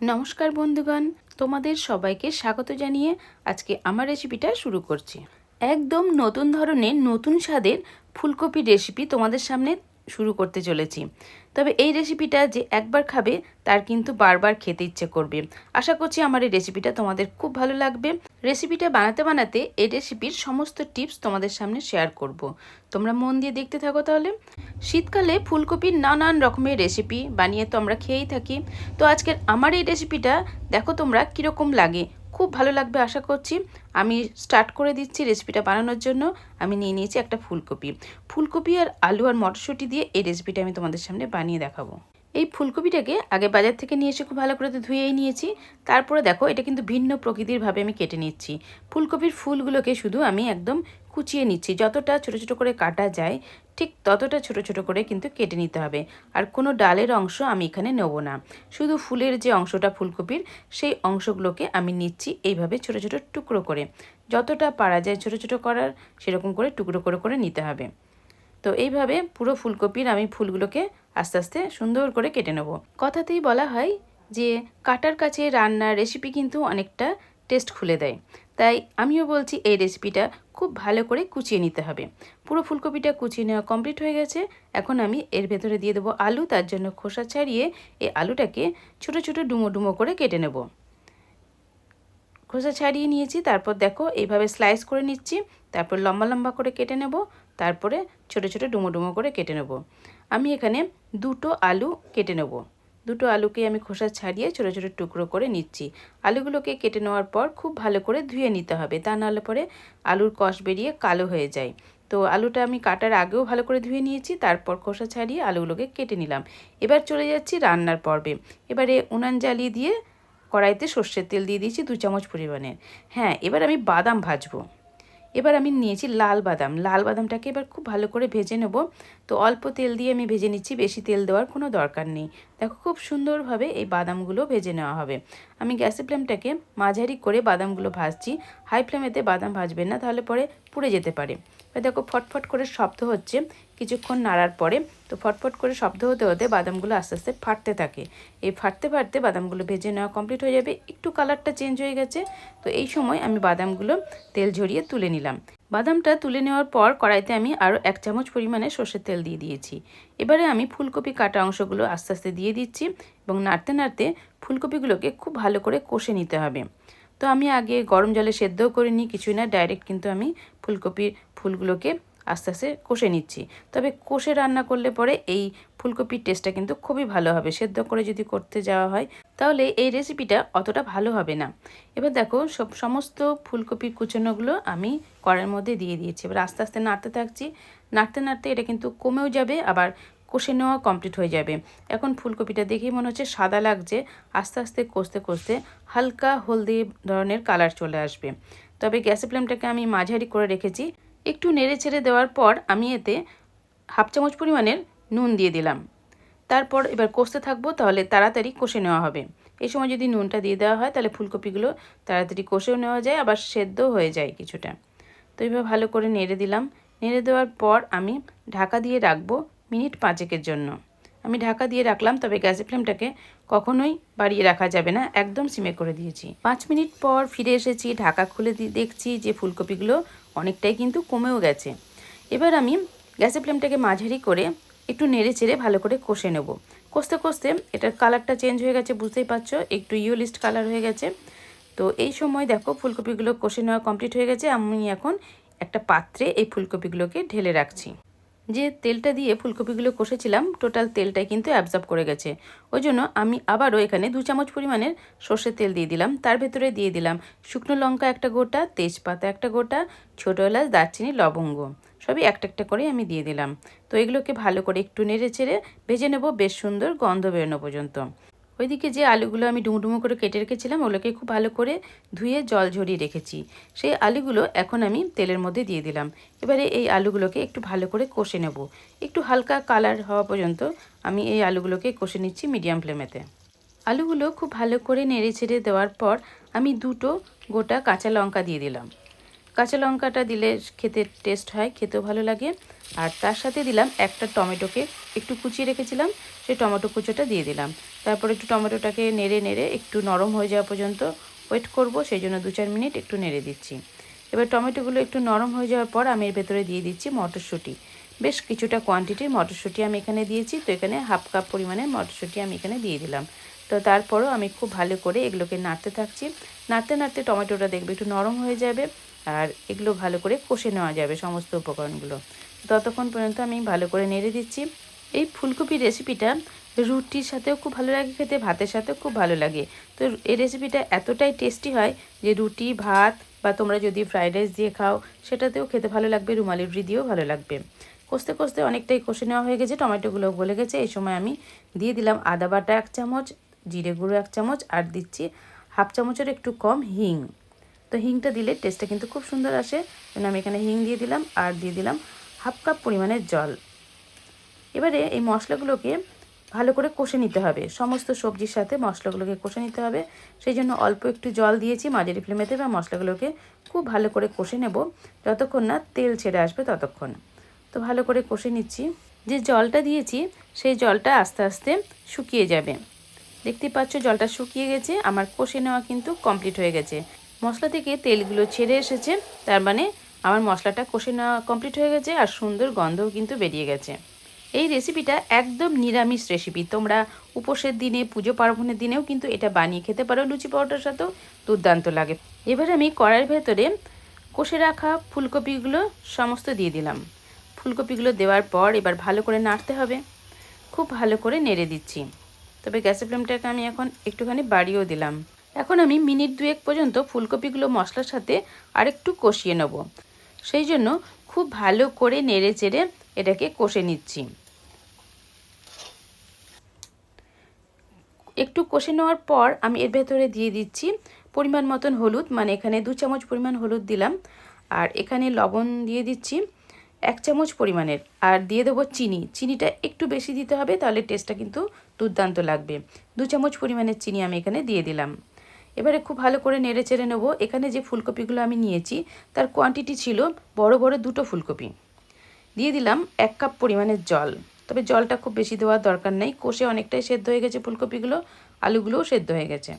নমস্কার বন্ধুগণ, তোমাদের সবাইকে স্বাগত জানিয়ে আজকে আমার রেসিপিটা শুরু করছি। একদম নতুন ধরনের, নতুন স্বাদের ফুলকপি রেসিপি তোমাদের সামনে শুরু করতে চলেছি। তবে এই রেসিপিটা যে একবার খাবে, তার কিন্তু বারবার খেতে ইচ্ছে করবে। আশা করছি আমার এই রেসিপিটা তোমাদের খুব ভালো লাগবে। রেসিপিটা বানাতে বানাতে এই রেসিপির সমস্ত টিপস তোমাদের সামনে শেয়ার করব। তোমরা মন দিয়ে দেখতে থাকো তাহলে। শীতকালে ফুলকপির নানান রকমের রেসিপি বানিয়ে তো আমরা খেয়েই থাকি। তো আজকের আমার এই রেসিপিটা দেখো তোমরা কীরকম লাগে। খুব ভালো লাগবে আশা করছি। আমি স্টার্ট করে দিচ্ছি রেসিপিটা বানানোর জন্য। আমি নিয়ে নিয়েছি একটা ফুলকপি। ফুলকপি আর আলু আর মটরশুঁটি দিয়ে এই রেসিপিটা আমি তোমাদের সামনে বানিয়ে দেখাবো। এই ফুলকপিটাকে আগে বাজার থেকে নিয়ে এসে খুব ভালো করে ধুয়েই নিয়েছি। তারপরে দেখো, এটা কিন্তু ভিন্ন প্রকৃতিরভাবে আমি কেটে নিচ্ছি। ফুলকপির ফুলগুলোকে শুধু আমি একদম কুচিয়ে নিচ্ছি। যতটা ছোট ছোট করে কাটা যায়, ঠিক ততটা ছোট ছোট করে কিন্তু কেটে নিতে হবে। আর কোনো ডালের অংশ আমি এখানে নেব না। শুধু ফুলের যে অংশটা ফুলকপির, সেই অংশগুলোকে আমি নিচ্ছি এইভাবে ছোট ছোট টুকরো করে। যতটা পারা যায় ছোট ছোট করার, সেরকম করে টুকরো করে করে নিতে হবে। তো এইভাবে পুরো ফুলকপির আমি ফুলগুলোকে আস্তে আস্তে সুন্দর করে কেটে নেব। কথাতেই বলা হয় যে কাটার কাছে রান্নার রেসিপি কিন্তু অনেকটা টেস্ট খুলে দেয়। তাই আমিও বলছি এই রেসিপিটা খুব ভালো করে কুচিয়ে নিতে হবে। পুরো ফুলকপিটা কুচিয়ে নেওয়া কমপ্লিট হয়ে গেছে। এখন আমি এর ভেতরে দিয়ে দেবো আলু, তার জন্য খোসা ছাড়িয়ে এই আলুটাকে ছোট ছোট ডুমো ডুমো করে কেটে নেব। খোসা ছাড়িয়ে নিয়েছি, তারপর দেখো এইভাবে স্লাইস করে নিচ্ছি, তারপর লম্বা লম্বা করে কেটে নেব। তারপরে ছোট ছোট ডুমো ডুমো করে কেটে নেব। আমি এখানে দুটো আলু কেটে নেব। দুটো আলুকে আমি খোসা ছাড়িয়ে ছোটো ছোটো টুকরো করে নিচ্ছি। আলুগুলোকে কেটে নেওয়ার পর খুব ভালো করে ধুয়ে নিতে হবে, তা নাহলে পরে আলুর কষ বেরিয়ে কালো হয়ে যায়। তো আলুটা আমি কাটার আগেও ভালো করে ধুয়ে নিয়েছি, তারপর খোসা ছাড়িয়ে আলুগুলোকে কেটে নিলাম। এবার চলে যাচ্ছি রান্নার পর্বে। এবারে উনান জ্বালিয়ে দিয়ে কড়াইতে সর্ষের তেল দিয়ে দিয়েছি দু চামচ পরিমাণের হ্যাঁ এবার আমি বাদাম ভাজবো। এবার আমি নিয়েছি লাল বাদাম। লাল বাদামটাকে এবার খুব ভালো করে ভেজে নেব। তো অল্প তেল দিয়ে আমি ভেজে নিচ্ছি, বেশি তেল দেওয়ার কোনো দরকার নেই। দেখো খুব সুন্দরভাবে এই বাদামগুলো ভেজে নেওয়া হবে। আমি গ্যাসের ফ্লেমটাকে মাঝারি করে বাদামগুলো ভাজছি। হাই ফ্লেমেতে বাদাম ভাজবেন না, তাহলে পরে পুড়ে যেতে পারে। দেখো ফটফট করে শব্দ হচ্ছে, কিছুক্ষণ নাড়ার পরে তো ফটফট করে শব্দ হতে হতে বাদামগুলো আস্তে আস্তে ফাটতে থাকে। এই ফাটতে ফাটতে বাদামগুলো ভেজে নেওয়া কমপ্লিট হয়ে যাবে, একটু কালারটা চেঞ্জ হয়ে গেছে। তো এই সময় আমি বাদামগুলো তেল ঝরিয়ে তুলে নিলাম। বাদামটা তুলে নেওয়ার পর কড়াইতে আমি আরও এক চামচ পরিমাণে সর্ষের তেল দিয়ে দিয়েছি। এবারে আমি ফুলকপি কাটা অংশগুলো আস্তে আস্তে দিয়ে দিচ্ছি এবং নাড়তে নাড়তে ফুলকপিগুলোকে খুব ভালো করে কষে নিতে হবে। তো আমি আগে গরম জলে সেদ্ধও করিনি কিছুই না ডাইরেক্ট কিন্তু আমি ফুলকপির ফুলগুলোকে আস্তে আস্তে কষে নিচ্ছি। তবে কষে রান্না করলে পরে এই ফুলকপির টেস্টটা কিন্তু খুবই ভালো হবে। সেদ্ধ করে যদি করতে যাওয়া হয়, তাহলে এই রেসিপিটা অতটা ভালো হবে না। এবার দেখো, সব সমস্ত ফুলকপির কুচানোগুলো আমি কড়াইয়ের মধ্যে দিয়ে দিয়েছি। এবার আস্তে আস্তে নাড়তে থাকছি। নাড়তে নাড়তে এটা কিন্তু কমেও যাবে, আবার কষে নেওয়া কমপ্লিট হয়ে যাবে। এখন ফুলকপিটা দেখেই মনে হচ্ছে সাদা লাগছে। আস্তে আস্তে কষতে কষতে হালকা হলদি ধরনের কালার চলে আসবে। তবে গ্যাসের ফ্লেমটাকে আমি মাঝারি করে রেখেছি। একটু নেড়ে ছেড়ে দেওয়ার পর আমি এতে হাফ চামচ পরিমাণের নুন দিয়ে দিলাম। তারপর এবার কষতে থাকব, তাহলে তাড়াতাড়ি কষে নেওয়া হবে। এই সময় যদি নুনটা দিয়ে দেওয়া হয়, তাহলে ফুলকপিগুলো তাড়াতাড়ি কষেও নেওয়া যায়, আবার সেদ্ধও হয়ে যায় কিছুটা। তো এবার ভালো করে নেড়ে দিলাম। নেড়ে দেওয়ার পর আমি ঢাকা দিয়ে রাখব মিনিট পাঁচেকের জন্য। আমি ঢাকা দিয়ে রাখলাম, তবে গ্যাসের ফ্লেমটাকে কখনোই বাড়িয়ে রাখা যাবে না, একদম সিমে করে দিয়েছি। পাঁচ মিনিট পর ফিরে এসেছি, ঢাকা খুলে দিয়ে দেখছি যে ফুলকপিগুলো অনেকটাই কিন্তু কমেও গেছে। এবার আমি গ্যাসের ফ্লেমটাকে মাঝারি করে একটু নেড়ে চেড়ে ভালো করে কষে নেব। কষতে কষতে এটার কালারটা চেঞ্জ হয়ে গেছে, বুঝতেই পারছ? একটু ইউলিস্ট কালার হয়ে গেছে। তো এই সময় দেখো, ফুলকপিগুলো কষে নেওয়া কমপ্লিট হয়ে গেছে। আমি এখন একটা পাত্রে এই ফুলকপিগুলোকে ঢেলে রাখছি। যে তেলটা দিয়ে ফুলকপিগুলো কষেছিলাম টোটাল তেলটাই কিন্তু অ্যাবজর্ব করে গেছে। ওই জন্য আমি আবারও এখানে দু চামচ পরিমাণের সর্ষের তেল দিয়ে দিলাম। তার ভেতরে দিয়ে দিলাম শুকনো লঙ্কা একটা গোটা, তেজপাতা একটা গোটা, ছোটো এলাচ, দারচিনি, লবঙ্গ। সবই একটা একটা করে আমি দিয়ে দিলাম। তো এগুলোকে ভালো করে একটু নেড়ে চেড়ে ভেজে নেব, বেশ সুন্দর গন্ধ বেরোনো পর্যন্ত। ওইদিকে যে আলুগুলো আমি ডুমো করে কেটে রেখেছিলাম, ওগুলোকে খুব ভালো করে ধুয়ে জল ঝরিয়ে রেখেছি। সেই আলুগুলো এখন আমি তেলের মধ্যে দিয়ে দিলাম। এবারে এই আলুগুলোকে একটু ভালো করে কষে নেব। একটু হালকা কালার হওয়া পর্যন্ত আমি এই আলুগুলোকে কষে নিচ্ছি মিডিয়াম ফ্লেমেতে। আলুগুলো খুব ভালো করে নেড়ে ছেড়ে দেওয়ার পর আমি দুটো গোটা কাঁচা লঙ্কা দিয়ে দিলাম। কাঁচা লঙ্কাটা দিলে খেতে টেস্ট হয়, খেতেও ভালো লাগে। আর তার সাথে দিলাম একটা টমেটোকে, একটু কুচিয়ে রেখেছিলাম, সেই টমেটো কুচোটা দিয়ে দিলাম। তারপর একটু টমেটোটাকে নেড়ে নেড়ে একটু নরম হয়ে যাওয়া পর্যন্ত ওয়েট করব, সেই জন্য দু চার মিনিট একটু নেড়ে দিচ্ছি। এবার টমেটোগুলো একটু নরম হয়ে যাওয়ার পর আমি এর ভেতরে দিয়ে দিচ্ছি মটরশুঁটি। বেশ কিছুটা কোয়ান্টিটির মটরশুঁটি আমি এখানে দিয়েছি, তো এখানে হাফ কাপ পরিমাণে মটরশুঁটি আমি এখানে দিয়ে দিলাম। তো তারপরও আমি খুব ভালো করে এগুলোকে নাড়তে থাকছি। নাড়তে নাড়তে টমেটোটা দেখবে একটু নরম হয়ে যাবে। আর এগুলো ভালো করে কষে নেওয়া যাবে সমস্ত উপকরণগুলো। ততক্ষণ পর্যন্ত আমি ভালো করে নেড়ে দিচ্ছি। এই ফুলকপির রেসিপিটা রুটির সাথেও খুব ভালো লাগে, খেতে ভাতের সাথেও খুব ভালো লাগে। তো এই রেসিপিটা এতটাই টেস্টি হয় যে রুটি, ভাত বা তোমরা যদি ফ্রাইড রাইস দিয়ে খাও, সেটাতেও খেতে ভালো লাগবে রুমালি রুটি দিয়েও ভালো লাগবে। কষতে কষতে অনেকটাই কষে নেওয়া হয়ে গেছে, টমেটোগুলো গলে গেছে। এই সময় আমি দিয়ে দিলাম আদা বাটা এক চামচ, জিরে গুঁড়ো এক চামচ, আর দিচ্ছি হাফ চামচের একটু কম হিং। তো হিংটা দিলে টেস্টটা কিন্তু খুব সুন্দর আসে। জন্য আমি এখানে হিং দিয়ে দিলাম আর দিয়ে দিলাম হাফ কাপ পরিমাণের জল। এবারে এই মশলাগুলোকে ভালো করে কষে নিতে হবে। সমস্ত সবজির সাথে মশলাগুলোকে কষে নিতে হবে। সেই জন্য অল্প একটু জল দিয়েছি মাঝারি ফ্লেমেতে বা মশলাগুলোকে খুব ভালো করে কষে নেব। যতক্ষণ না তেল ছেড়ে আসবে ততক্ষণ। তো ভালো করে কষে নিচ্ছি। যে জলটা দিয়েছি, সেই জলটা আস্তে আস্তে শুকিয়ে যাবে। দেখতে পাচ্ছ জলটা শুকিয়ে গেছে। আমার কষে নেওয়া কিন্তু কমপ্লিট হয়ে গেছে। মশলা থেকে তেলগুলো ছেড়ে এসেছে। তার মানে আমার মশলাটা কষে নেওয়া কমপ্লিট হয়ে গেছে আর সুন্দর গন্ধও কিন্তু বেরিয়ে গেছে। এই রেসিপিটা একদম নিরামিষ রেসিপি তোমরা উপোসের দিনে, পুজো পার্বণের দিনেও কিন্তু এটা বানিয়ে খেতে পারো লুচি পরোটার সাথেও। দুর্দান্ত লাগে। এবার আমি কড়াইয়ের ভেতরে কষে রাখা ফুলকপিগুলো সমস্ত দিয়ে দিলাম। ফুলকপিগুলো দেওয়ার পর এবার ভালো করে নাড়তে হবে। খুব ভালো করে নেড়ে দিচ্ছি। তবে গ্যাসের ফ্লেমটাকে আমি এখন একটুখানি বাড়িয়েও দিলাম। এখন আমি মিনিট দুয়েক পর্যন্ত ফুলকপিগুলো মশলার সাথে আরেকটু কষিয়ে নেব। সেই জন্য খুব ভালো করে নেড়ে চেড়ে এটাকে কষে নিচ্ছি। একটু কষে নেওয়ার পর আমি এর ভেতরে দিয়ে দিচ্ছি পরিমাণ মতন হলুদ মানে এখানে দু চামচ পরিমাণ হলুদ দিলাম। আর এখানে লবণ দিয়ে দিচ্ছি এক চামচ পরিমাণের। আর দিয়ে দেবো চিনি। চিনিটা একটু বেশি দিতে হবে, তাহলে টেস্টটা কিন্তু দুর্দান্ত লাগবে। দু চামচ পরিমাণের চিনি আমি এখানে দিয়ে দিলাম। এবারে খুব ভালো করে নেড়ে চেড়ে নেব। এখানে যে ফুলকপিগুলো আমি নিয়েছি, তার কোয়ান্টিটি ছিল বড় বড় দুটো ফুলকপি। দিয়ে দিলাম এক কাপ পরিমাণের জল। তবে জলটা খুব বেশি দেওয়ার দরকার নেই। কষে অনেকটাই সেদ্ধ হয়ে গেছে ফুলকপিগুলো, আলুগুলোও সেদ্ধ হয়ে গেছে।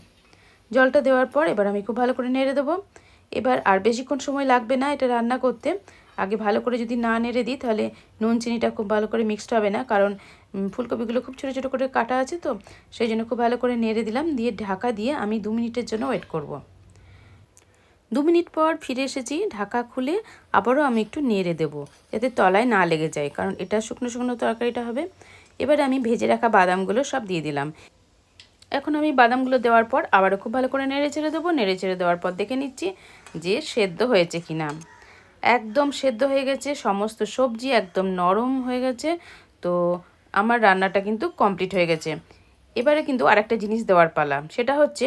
জলটা দেওয়ার পর এবার আমি খুব ভালো করে নেড়ে দেবো। এবার আর বেশিক্ষণ সময় লাগবে না এটা রান্না করতে। আগে ভালো করে যদি না নেড়ে দিই, তাহলে নুন, চিনিটা খুব ভালো করে মিক্সড হবে না। কারণ ফুলকপিগুলো খুব ছোটো ছোটো করে কাটা আছে তো, সেই জন্য খুব ভালো করে নেড়ে দিলাম, দিয়ে ঢাকা দিয়ে আমি দু মিনিটের জন্য ওয়েট করব। দু মিনিট পর ফিরে এসেছি, ঢাকা খুলে আবারও আমি একটু নেড়ে দেবো, যাতে তলায় না লেগে যায়, কারণ এটা শুকনো শুকনো তরকারিটা হবে। এবারে আমি ভেজে রাখা বাদামগুলো সব দিয়ে দিলাম। এখন আমি বাদামগুলো দেওয়ার পর আবারও খুব ভালো করে নেড়ে ছেড়ে দেবো, নেড়ে ছেড়ে দেওয়ার পর দেখে নিচ্ছি যে সেদ্ধ হয়েছে কি না একদম সেদ্ধ হয়ে গেছে, সমস্ত সবজি একদম নরম হয়ে গেছে, তো আমার রান্নাটা কিন্তু কমপ্লিট হয়ে গেছে। এবারে কিন্তু আরেকটা জিনিস দেওয়ার পালা। সেটা হচ্ছে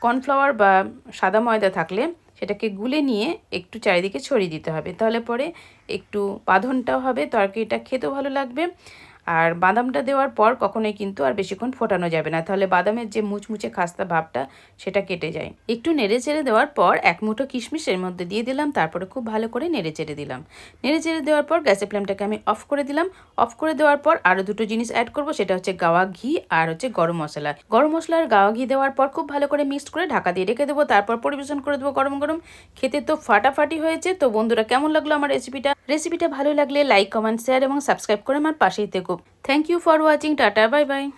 কর্নফ্লাওয়ার বা সাদা ময়দা থাকলে সেটাকে গুলে নিয়ে একটু চারিদিকে ছড়িয়ে দিতে হবে। তাহলে পরে একটু বাঁধনটাও হবে, তরকারিটা খেতেও ভালো লাগবে। আর বাদামটা দেওয়ার পর কখনোই কিন্তু আর বেশিক্ষণ ফোটানো যাবে না। তাহলে বাদামের যে মুচমুচে খাস্তা ভাবটা, সেটা কেটে যায়। একটু নেড়ে চেড়ে দেওয়ার পর এক মুঠো কিশমিশ এর মধ্যে দিয়ে দিলাম, তারপরে খুব ভালো করে নেড়ে চেড়ে দিলাম। নেড়ে চেড়ে দেওয়ার পর গ্যাসের ফ্লেমটাকে আমি অফ করে দিলাম। অফ করে দেওয়ার পর আরও দুটো জিনিস অ্যাড করব, সেটা হচ্ছে গাওয়া ঘি আর হচ্ছে গরম মশলা। গরম মশলা আর গাওয়া ঘি দেওয়ার পর খুব ভালো করে মিক্সড করে ঢাকা দিয়ে রেখে দেবো, তারপর পরিবেশন করে দেবো গরম গরম। খেতে তো ফাটাফাটি হয়েছে। তো বন্ধুরা, কেমন লাগল আমার রেসিপিটা রেসিপিটা ভালো লাগলে লাইক কমেন্ট শেয়ার এবং সাবস্ক্রাইব করে আমার পাশেই থেকো। Thank you for watching tata bye bye